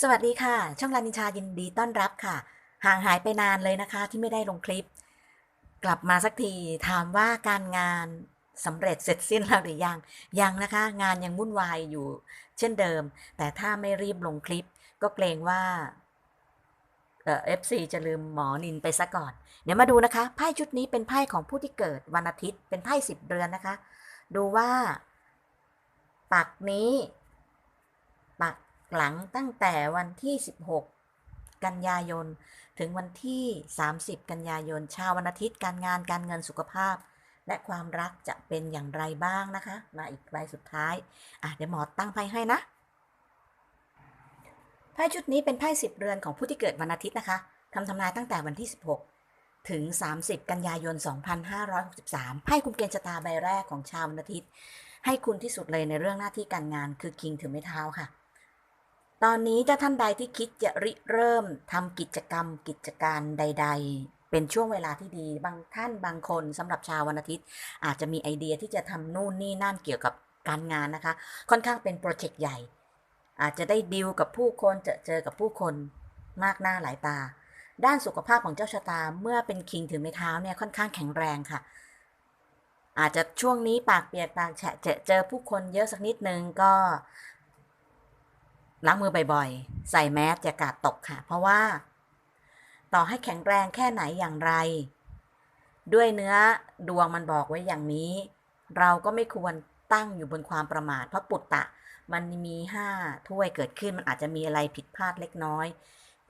สวัสดีค่ะ ช่องลานินชายินดีต้อนรับค่ะ ห่างหายไปนานเลยนะคะที่ไม่ได้ลงคลิป กลับมาสักทีถามว่าการงานสำเร็จเสร็จสิ้นแล้วหรือยัง ยังนะคะ งานยังวุ่นวายอยู่ เช่นเดิม แต่ถ้าไม่รีบลงคลิป ก็เกรงว่าเอ่อฟซีจะลืมหมอนินไปซะก่อน เดี๋ยวมาดูนะคะ ไพ่ชุดนี้เป็นไพ่ของผู้ที่เกิดวันอาทิตย์ เป็นไพ่สิบเรือนนะคะ ดูว่า ปักนี้ ปัก หลังตั้งแต่วันที่ 16 กันยายน ถึงวันที่ 30 กันยายน ชาววันอาทิตย์การงานการเงินสุขภาพ และความรักจะเป็นอย่างไรบ้างนะคะ มาอีกใบสุดท้ายอะเดี๋ยวหมอตั้งไพ่ให้นะไพ่ชุดนี้เป็นไพ่สิบเรือนของผู้ที่เกิดวันอาทิตย์นะคะทำทำนายตั้งแต่วันที่ 16 ถึง 30 กันยายน 2563 ไพ่คุมเกณฑ์ชะตาใบแรกของชาววันอาทิตย์ ให้คุณที่สุดเลยในเรื่องหน้าที่การงานคือคิงถือไม้เท้าค่ะ ตอนนี้ถ้าท่านใดที่คิดจะริเริ่มทำกิจกรรมกิจการใด ๆเป็นช่วงเวลาที่ดีบางท่านบางคนสำหรับชาววันอาทิตย์ อาจจะมีไอเดียที่จะทำนู่นนี่นั่นเกี่ยวกับการงานนะคะ ค่อนข้างเป็นโปรเจกต์ใหญ่ อาจจะได้ดีลกับผู้คนจอเจอกับผู้คนมากหน้าหลายตา ด้านสุขภาพของเจ้าชะตาเมื่อเป็นคิงถือไม้เท้าเนี่ยค่อนข้างแข็งแรงค่ะ อาจจะช่วงนี้ปากเปียกปากแฉะเจอเจอผู้คนเยอะสักนิดนึงก็ ล้างมือบ่อยๆ ใส่แมสอย่ากาดตกค่ะ เพราะว่า ต่อให้แข็งแรงแค่ไหนอย่างไร ด้วยเนื้อดวงมันบอกไว้อย่างนี้ เราก็ไม่ควรตั้งอยู่บนความประมาท เพราะปุตตะ มันมีห้าถ้วยเกิดขึ้นมันอาจจะมีอะไรผิดพลาดเล็กน้อย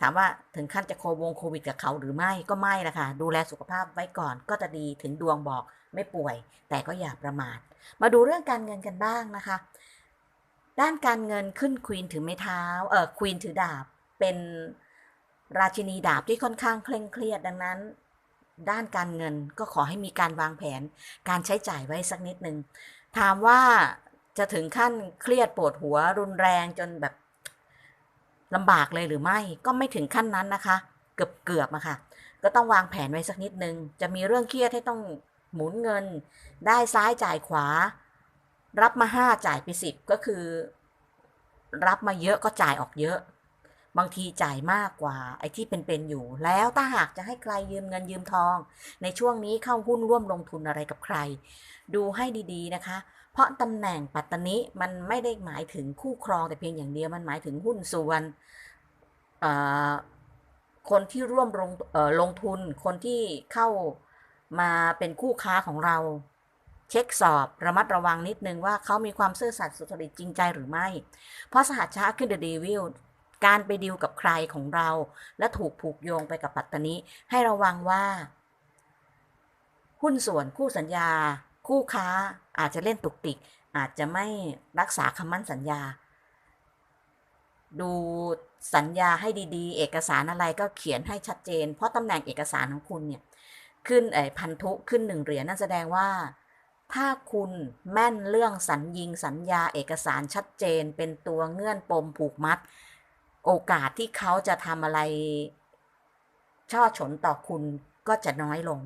ถามว่าถึงขั้นจะโควงโควิดกับเขาหรือไม่ก็ไม่ละค่ะ ดูแลสุขภาพไว้ก่อนก็จะดีถึงดวงบอกไม่ป่วย แต่ก็อย่าประมาท มาดูเรื่องการเงินกันบ้างนะคะ ด้านการเงินขึ้นควีนถือไม้เท้าเออควีนถือดาบ เป็นราชินีดาบที่ค่อนข้างเคร่งเครียดดังนั้น ด้านการเงินก็ขอให้มีการวางแผนการใช้จ่ายไว้สักนิดหนึ่งถามว่าจะถึงขั้นเครียดปวดหัวรุนแรงจนแบบลำบากเลยหรือไม่ ก็ไม่ถึงขั้นนั้นนะคะ เกือบเกือบอะค่ะ ก็ต้องวางแผนไว้สักนิดนึง จะมีเรื่องเครียดให้ต้องหมุนเงิน ได้ซ้ายจ่ายขวา รับมาห้าจ่ายไปสิบก็คือ รับมาเยอะก็จ่ายออกเยอะ บางทีจ่ายมากกว่า ไอ้ที่เป็นๆอยู่ แล้วถ้าหากจะให้ใครยืมเงินยืมทอง ในช่วงนี้เข้าหุ้นร่วมลงทุนอะไรกับใคร ดูให้ดีๆนะคะ เพราะตำแหน่งปัตตนิมันไม่ได้หมายถึงคู่ครองแต่เพียงอย่างเดียวมันหมายถึงหุ้นส่วนคนที่ร่วมลงลงทุนคนที่เข้ามาเป็นคู่ค้าของเรา เช็คสอบระมัดระวังนิดนึงว่าเขามีความซื่อสัตย์สุจริตจริงใจหรือไม่ เพราะสหัชชะขึ้นเดอะเดวิลการไปดีลกับใครของเรา และถูกผูกโยงไปกับปัตตนิให้ระวังว่า หุ้นส่วนคู่สัญญา คู่ค้าอาจจะเล่นตุกติก อาจจะไม่รักษาคำมั่นสัญญา ดูสัญญาให้ดีๆ เอกสารอะไรก็เขียนให้ชัดเจน เพราะตำแหน่งเอกสารของคุณเนี่ย ขึ้นไอ้พันธุขึ้นหนึ่งเหรียญนั่นแสดงว่า ถ้าคุณแม่นเรื่องสัญญิงสัญญาเอกสารชัดเจน เป็นตัวเงื่อนปมผูกมัด โอกาสที่เขาจะทำอะไร ช่อฉนต่อคุณก็จะน้อยลง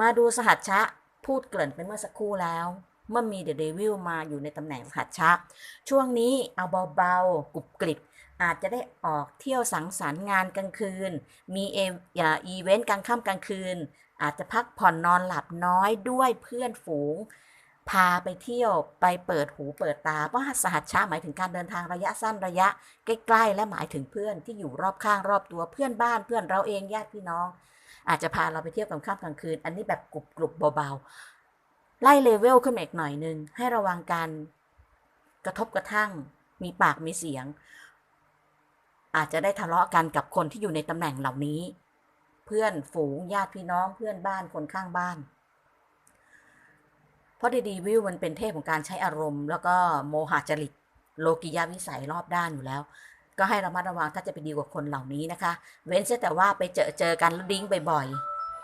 มาดูสหัชชะพูดเกริ่นไปเมื่อสักครู่แล้วเมื่อมีเดอะเดวิลมาอยู่ในตำแหน่งสหัชชะ ช่วงนี้เอาเบาๆกรุบกริบ อาจจะได้ออกเที่ยวสังสรรค์งานกลางคืน มีเออีเวนต์กลางค่ำกลางคืน อาจจะพักผ่อนนอนหลับน้อยด้วยเพื่อนฝูง พาไปเที่ยวไปเปิดหูเปิดตา เพราะสหัสชาหมายถึงการเดินทางระยะสั้นระยะ ใกล้ๆ และหมายถึงเพื่อนที่อยู่รอบข้างรอบตัวเพื่อนบ้านเพื่อนเราเองญาติพี่น้อง อาจจะพาเราไปเที่ยวกลางค่ำกลางคืน อันนี้แบบกรุบกรุบๆเบาๆไล่เลเวลขึ้นอีกหน่อยนึงให้ระวังการกระทบกระทั่ง มีปากมีเสียง อาจจะได้ทะเลาะกันกับคนที่อยู่ในตำแหน่งเหล่านี้ เพื่อนฝูงญาติพี่น้องเพื่อนบ้านคนข้างบ้าน เพราะดีๆวิวมันเป็นเทพของการใช้อารมณ์ แล้วก็โมหะจริตโลกิยาวิสัยรอบด้านอยู่แล้ว ก็ให้ระมัดระวังถ้าจะไปดีลกับคนเหล่านี้นะคะ เว้นแต่ว่าไปเจอเจอกันแล้วดิ้งบ่อย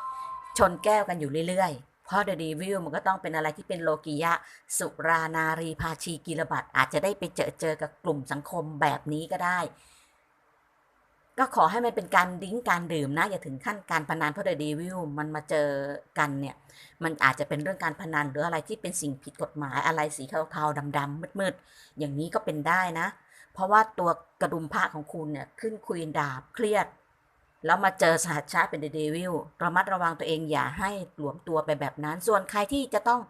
ๆชนแก้วกันอยู่เรื่อยๆเพราะเดดีวิวมันก็ต้องเป็นอะไรที่เป็นโลกิยะ สุรานารีภาชีกีรบัตอาจจะได้ไปเจอเจอกับกลุ่มสังคมแบบนี้ก็ได้ ก็ขอให้มันเป็นการดิ้งการดื่มนะอย่าถึงขั้นการพนันเพราะเดดีวิวมันมาเจอกันเนี่ย มันอาจจะเป็นเรื่องการพนันหรืออะไรที่เป็นสิ่งผิดกฎหมายอะไรสีเทาๆดำๆมืดๆอย่างนี้ก็เป็นได้นะ เพราะว่าตัวกระดุมผ้าของคุณเนี่ยขึ้นควีนดาบเครียด แล้วมาเจอสหัชชาติเป็นเดวิลระมัดระวังตัวเองอย่าให้หลวมตัวไปแบบนั้น ส่วนใครที่จะต้อง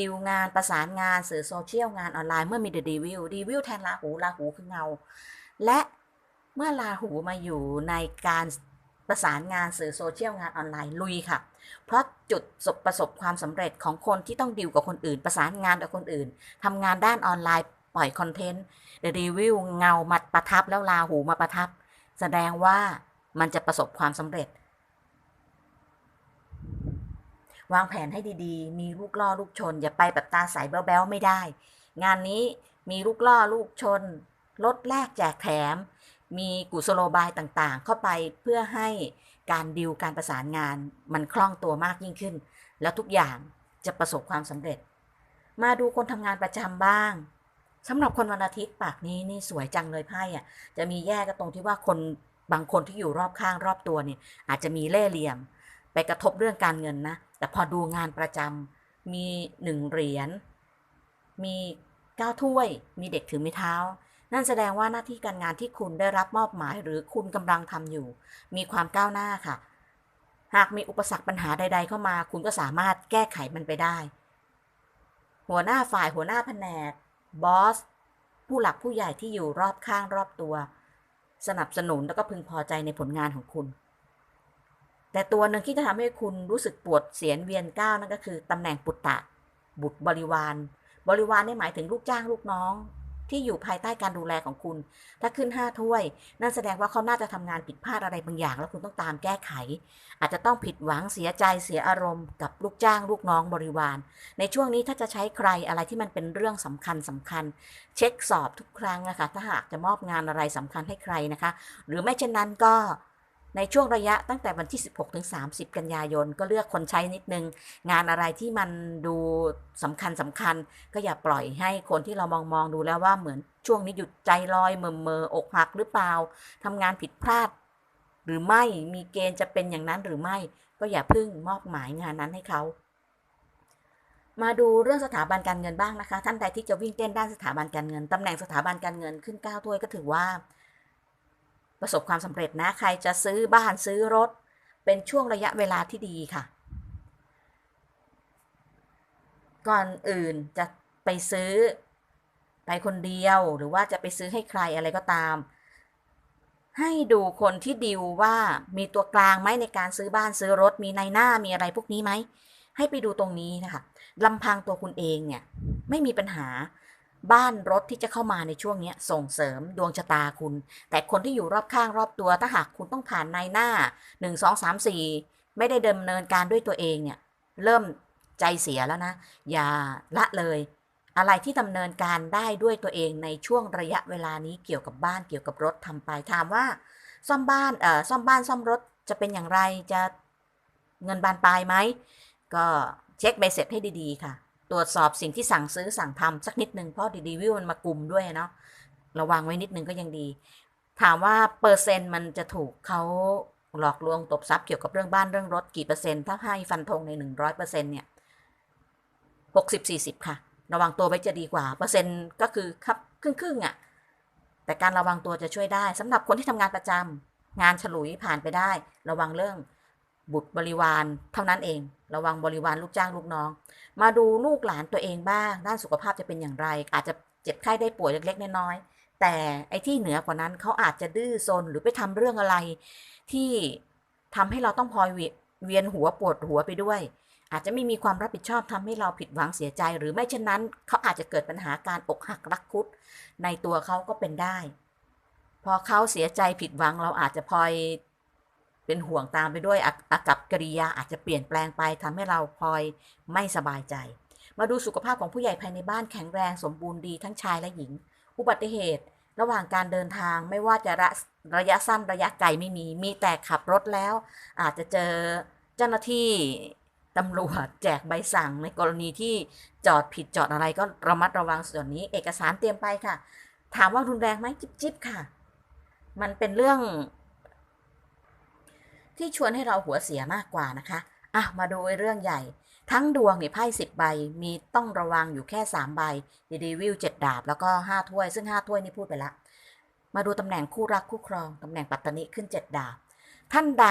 ดิวงานประสานงานสื่อโซเชียลงานออนไลน์เมื่อมีเดวิลเดวิลแทนลาหูลาหูคือเงา และ เมื่อลาหูมาอยู่ในการประสานงานสื่อโซเชียลงานออนไลน์ลุยค่ะ เพราะจุดประสบความสำเร็จของคนที่ต้องดิวกับคนอื่น ประสานงานกับคนอื่นทำงานด้านออนไลน์ปล่อยคอนเทนต์เดรีวิวเงามาประทับแล้วลาหูมาประทับ แสดงว่ามันจะประสบความสำเร็จ วางแผนให้ดีๆ มีลูกล่อลูกชน อย่าไปแบบตาใสแบ๊วๆไม่ได้ งานนี้มีลูกล่อลูกชนลดแลกแจกแถม มีกุศโลบายต่างๆ เข้าไปเพื่อให้การดิวการประสานงานมันคล่องตัวมากยิ่งขึ้น แล้วทุกอย่างจะประสบความสำเร็จ มาดูคนทำงานประจำบ้างสำหรับคนวันอาทิตย์ปากนี้นี่สวยจังเลยไพ่อะจะมีแย่ก็ตรงที่ว่าคนบางคนที่อยู่รอบข้างรอบตัวเนี่ย อาจจะมีเล่เหลี่ยม ไปกระทบเรื่องการเงินนะ แต่พอดูงานประจำมีหนึ่งเหรียญมีเก้าถ้วย มีเด็กถือไม้เท้า นั่นแสดงว่าหน้าที่การงานที่คุณได้รับมอบหมาย หรือคุณกำลังทำอยู่ มีความก้าวหน้าค่ะ หากมีอุปสรรคปัญหาใด ๆ เข้ามา คุณก็สามารถแก้ไขมันไปได้ หัวหน้าฝ่ายหัวหน้าแผนกบอสผู้หลักผู้ใหญ่ที่อยู่รอบข้างรอบตัว สนับสนุนแล้วก็พึงพอใจในผลงานของคุณ แต่ตัวหนึ่งที่จะทำให้คุณรู้สึกปวดเสียนเวียนก้าวนั่นก็คือตำแหน่งปุตตะ บุตรบริวาร บริวารนี่หมายถึงลูกจ้างลูกน้อง ที่อยู่ภายใต้การดูแลของคุณ ถ้าขึ้นห้าถ้วย นั่นแสดงว่าเขาน่าจะทำงานผิดพลาดอะไรบางอย่าง แล้วคุณต้องตามแก้ไข อาจจะต้องผิดหวังเสียใจเสียอารมณ์กับลูกจ้างลูกน้องบริวาร ในช่วงนี้ถ้าจะใช้ใครอะไรที่มันเป็นเรื่องสำคัญสำคัญ เช็คสอบทุกครั้งนะคะ ถ้าหากจะมอบงานอะไรสำคัญให้ใครนะคะ หรือไม่เช่นนั้นก็ ในช่วงระยะตั้งแต่วันที่ 16 ถึง 30 กันยายน ก็เลือกคนใช้นิดนึง งานอะไรที่มันดูสำคัญสำคัญ ก็อย่าปล่อยให้คนที่เรามองมองดูแล้วว่าเหมือนช่วงนี้หยุดใจลอยเมอเมออกหักหรือเปล่าทำงานผิดพลาด หรือไม่มีเกณฑ์จะเป็นอย่างนั้นหรือไม่ ก็อย่าพึ่งมอบหมายงานนั้นให้เขา มาดูเรื่องสถาบันการเงินบ้างนะคะ ท่านใดที่จะวิ่งเต้นด้านสถาบันการเงินตำแหน่งสถาบันการเงินขึ้น9ถ้วยก็ถือว่า ประสบความสำเร็จนะ ใครจะซื้อบ้านซื้อรถ เป็นช่วงระยะเวลาที่ดีค่ะ ก่อนอื่นจะไปซื้อไปคนเดียวหรือว่าจะไปซื้อให้ใครอะไรก็ตาม ให้ดูคนที่ดิวว่ามีตัวกลางไหมในการซื้อบ้านซื้อรถมีในหน้ามีอะไรพวกนี้ไหมให้ไปดูตรงนี้นะคะลำพังตัวคุณเองเนี่ย ไม่มีปัญหา บ้านรถที่จะเข้ามาในช่วงนี้ส่งเสริมดวงชะตาคุณ แต่คนที่อยู่รอบข้างรอบตัวถ้าหากคุณต้องผ่านในหน้า 1 2 3 4 ไม่ได้ดำเนินการด้วยตัวเองเนี่ย เริ่มใจเสียแล้วนะ อย่าละเลย อะไรที่ดำเนินการได้ด้วยตัวเองในช่วงระยะเวลานี้เกี่ยวกับบ้านเกี่ยวกับรถทำไปถามว่า ซ่อมบ้านเอ่อซ่อมบ้านซ่อมรถจะเป็นอย่างไรจะเงินบานปลายไหมก็เช็คใบเสร็จให้ดีๆค่ะ ตรวจสอบสิ่งที่สั่งซื้อสั่งทำสักนิดนึงเพราะดีวิวมันมากลุ่มด้วยเนาะระวังไว้นิดนึงก็ยังดี ถามว่าเปอร์เซ็นต์มันจะถูกเขาหลอกลวงตบทรัพย์เกี่ยวกับเรื่องบ้านเรื่องรถกี่เปอร์เซ็นต์ถ้าให้ฟันธงในหนึ่งร้อยเปอร์เซ็นต์เนี่ยหกสิบสี่สิบค่ะ ระวังตัวไว้จะดีกว่า เปอร์เซ็นต์ก็คือครับครึ่งครึ่งอะ่ะ แต่การระวังตัวจะช่วยได้สำหรับคนที่ทำงานประจำงานฉลุยผ่านไปได้ ระวังเรื่อง บุตรบริวารเท่านั้นเอง ระวังบริวารลูกจ้างลูกน้อง มาดูลูกหลานตัวเองบ้าง ด้านสุขภาพจะเป็นอย่างไร อาจจะเจ็บไข้ได้ป่วยเล็กๆน้อยๆแต่ไอ้ที่เหนือกว่านั้นเขาอาจจะดื้อซนหรือไปทำเรื่องอะไร ที่ทำให้เราต้องพลอยเวียนหัวปวดหัวไปด้วย อาจจะไม่มีความรับผิดชอบทำให้เราผิดหวังเสียใจ หรือไม่เช่นนั้นเขาอาจจะเกิดปัญหาการอกหักรักคุดในตัวเขาก็เป็นได้ พอเขาเสียใจผิดหวังเราอาจจะพลอย เป็นห่วงตามไปด้วยอาอากับกิริยาอาจจะเปลี่ยนแปลงไปทำให้เราพลอยไม่สบายใจ มาดูสุขภาพของผู้ใหญ่ภายในบ้านแข็งแรงสมบูรณ์ดีทั้งชายและหญิง อุบัติเหตุ ระหว่างการเดินทางไม่ว่าจะระระยะสั้นระยะไกลไม่มี มีแต่ขับรถแล้ว อาจจะเจอเจ้าหน้าที่ตำรวจแจกใบสั่งในกรณีที่จอดผิดจอดอะไรก็ระมัดระวังส่วนนี้เอกสารเตรียมไปค่ะ ถามว่ารุนแรงไหมจิ๊บจิบค่ะ มันเป็นเรื่อง ที่ชวนให้เราหัวเสียมากกว่านะคะอะมาดูเรื่องใหญ่ ทั้งดวงเนี่ยไพ่สิบใบมีต้องระวังอยู่แค่สามใบดีวิวเจ็ดดาบแล้วก็ห้าถ้วย ซึ่งห้าถ้วยนี่พูดไปละ มาดูตำแหน่งคู่รักคู่ครองตำแหน่งปัตตนิขึ้นเจ็ดดาบ ท่านใด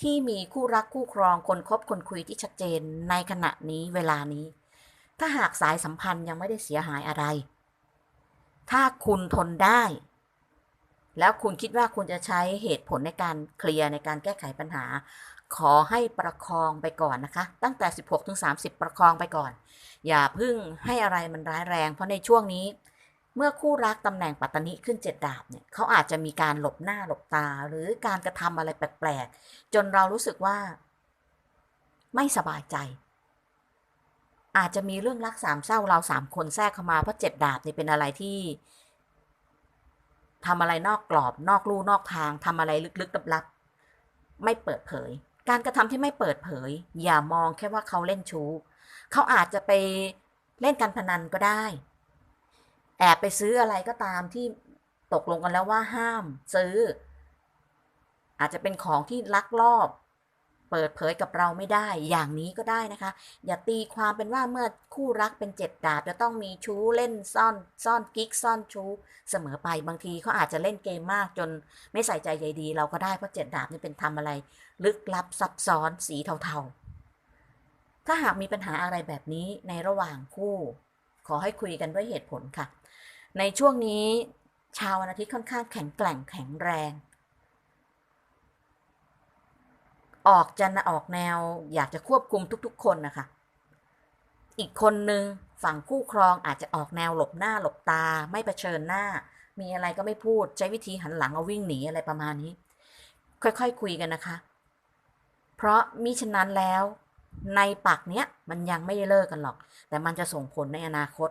ที่มีคู่รักคู่ครองคนคบคนคุยที่ชัดเจนในขณะนี้เวลานี้ ถ้าหากสายสัมพันธ์ยังไม่ได้เสียหายอะไร ถ้าคุณทนได้ แล้วคุณคิดว่าคุณจะใช้เหตุผลในการเคลียร์ในการแก้ไขปัญหา ขอให้ประคองไปก่อนนะคะ ตั้งแต่ 16ถึง30 ประคองไปก่อน อย่าพึ่งให้อะไรมันร้ายแรง เพราะในช่วงนี้ เมื่อคู่รักตำแหน่งปัตตนิขึ้นเจ็ดดาบเนี่ยเขาอาจจะมีการหลบหน้าหลบตา หรือการกระทำอะไรแปลกๆจนเรารู้สึกว่า ไม่สบายใจอาจจะมีเรื่องรักสามเศร้าเราสามคนแทรกเข้ามาเพราะเจ็ดดาบนี่เป็นอะไรที่ ทำอะไรนอกกรอบ นอกลู่นอกทางทำอะไรลึกๆลับๆไม่เปิดเผย การกระทำที่ไม่เปิดเผย อย่ามองแค่ว่าเขาเล่นชู้ เขาอาจจะไปเล่นการพนันก็ได้ แอบไปซื้ออะไรก็ตามที่ตกลงกันแล้วว่าห้ามซื้อ อาจจะเป็นของที่ลักลอบ เปิดเผยกับเราไม่ได้ อย่างนี้ก็ได้นะคะ อย่าตีความเป็นว่าเมื่อคู่รักเป็นเจ็ดดาบจะต้องมีชู้เล่นซ่อนซ่อนกิ๊กซ่อนชู้เสมอไปบางทีเขาอาจจะเล่นเกมมากจนไม่ใส่ใจใยดี เราก็ได้เพราะเจ็ดดาบนี่เป็นทำอะไร ลึกลับซับซ้อนสีเทาๆ ถ้าหากมีปัญหาอะไรแบบนี้ในระหว่างคู่ ขอให้คุยกันด้วยเหตุผลค่ะ ในช่วงนี้ชาววันอาทิตย์ค่อนข้างแข็งแกร่งแข็งแรง ออกจะออกแนว อยากจะควบคุมทุกๆ คนนะคะ อีกคนนึงฝั่งคู่ครองอาจจะออกแนวหลบหน้าหลบตา ไม่เผชิญหน้า มีอะไรก็ไม่พูดใช้วิธีหันหลังเอาวิ่งหนีอะไรประมาณนี้ ค่อยๆคคุยกันนะคะ เพราะมิฉะนั้นแล้ว ในปากเนี้ยมันยังไม่ได้เลิกกันหรอก แต่มันจะส่งผลในอนาคต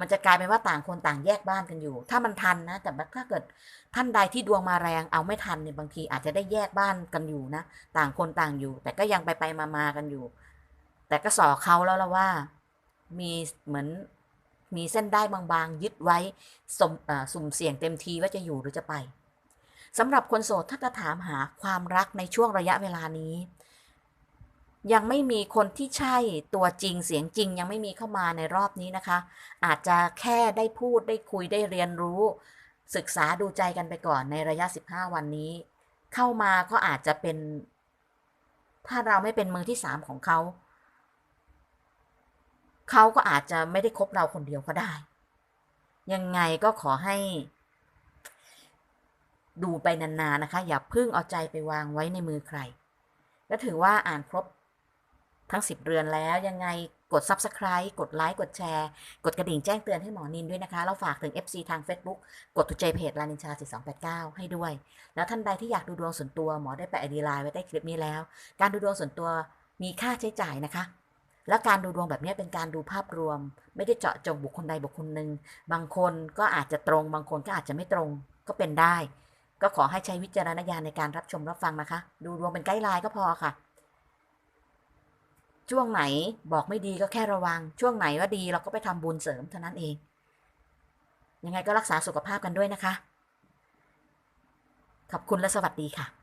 มันจะกลายเป็นว่าต่างคนต่างแยกบ้านกันอยู่ ถ้ามันทันนะ แต่ถ้าเกิดท่านใดที่ดวงมาแรงเอาไม่ทันเนี่ยบางทีอาจจะได้แยกบ้านกันอยู่นะ ต่างคนต่างอยู่ แต่ก็ยังไปไปมามากันอยู่ แต่ก็สอเขาแล้วละว่า มีเหมือนมีเส้นได้บางๆ ยึดไว้สมอสุ่มเสี่ยงเต็มทีว่าจะอยู่หรือจะไปสำหรับคนโสดถ้าจะถามหาความรักในช่วงระยะเวลานี้ ยังไม่มีคนที่ใช่ตัวจริงเสียงจริง ยังไม่มีเข้ามาในรอบนี้นะคะ อาจจะแค่ได้พูดได้คุยได้เรียนรู้ ศึกษาดูใจกันไปก่อนในระยะ 15 วันนี้ เข้ามาก็อาจจะเป็น ถ้าเราไม่เป็นมือที่สามของเขาเขาก็อาจจะไม่ได้คบเราคนเดียวก็ได้ ยังไงก็ขอให้ ดูไปนานๆนะคะ อย่าพึ่งเอาใจไปวางไว้ในมือใครก็ถือว่าอ่านครบ ทั้ง 10 เรือนแล้วยังไงกด Subscribe กดไลค์กดแชร์ กดกระดิ่งแจ้งเตือนให้หมอนินด้วยนะคะ เราฝากถึง FC ทาง Facebook กดถูกใจเพจลานินชา 4289 ให้ด้วย แล้วท่านใดที่อยากดูดวงส่วนตัวหมอได้แปะไอดีไลน์ไว้ใต้คลิปนี้แล้ว การดูดวงส่วนตัวมีค่าใช้จ่ายนะคะ และการดูดวงแบบนี้เป็นการดูภาพรวม ไม่ได้เจาะจงบุคคลใดบุคคลหนึ่งบางคนก็อาจจะตรง บางคนก็อาจจะไม่ตรงก็เป็นได้ ก็ขอให้ใช้วิจารณญาณในการรับชมรับฟังนะคะ ดูดวงเป็นไกด์ไลน์ก็พอค่ะ ช่วงไหนบอกไม่ดีก็แค่ระวัง ช่วงไหนว่าดีเราก็ไปทำบุญเสริมเท่านั้นเอง ยังไงก็รักษาสุขภาพกันด้วยนะคะ ขอบคุณและสวัสดีค่ะ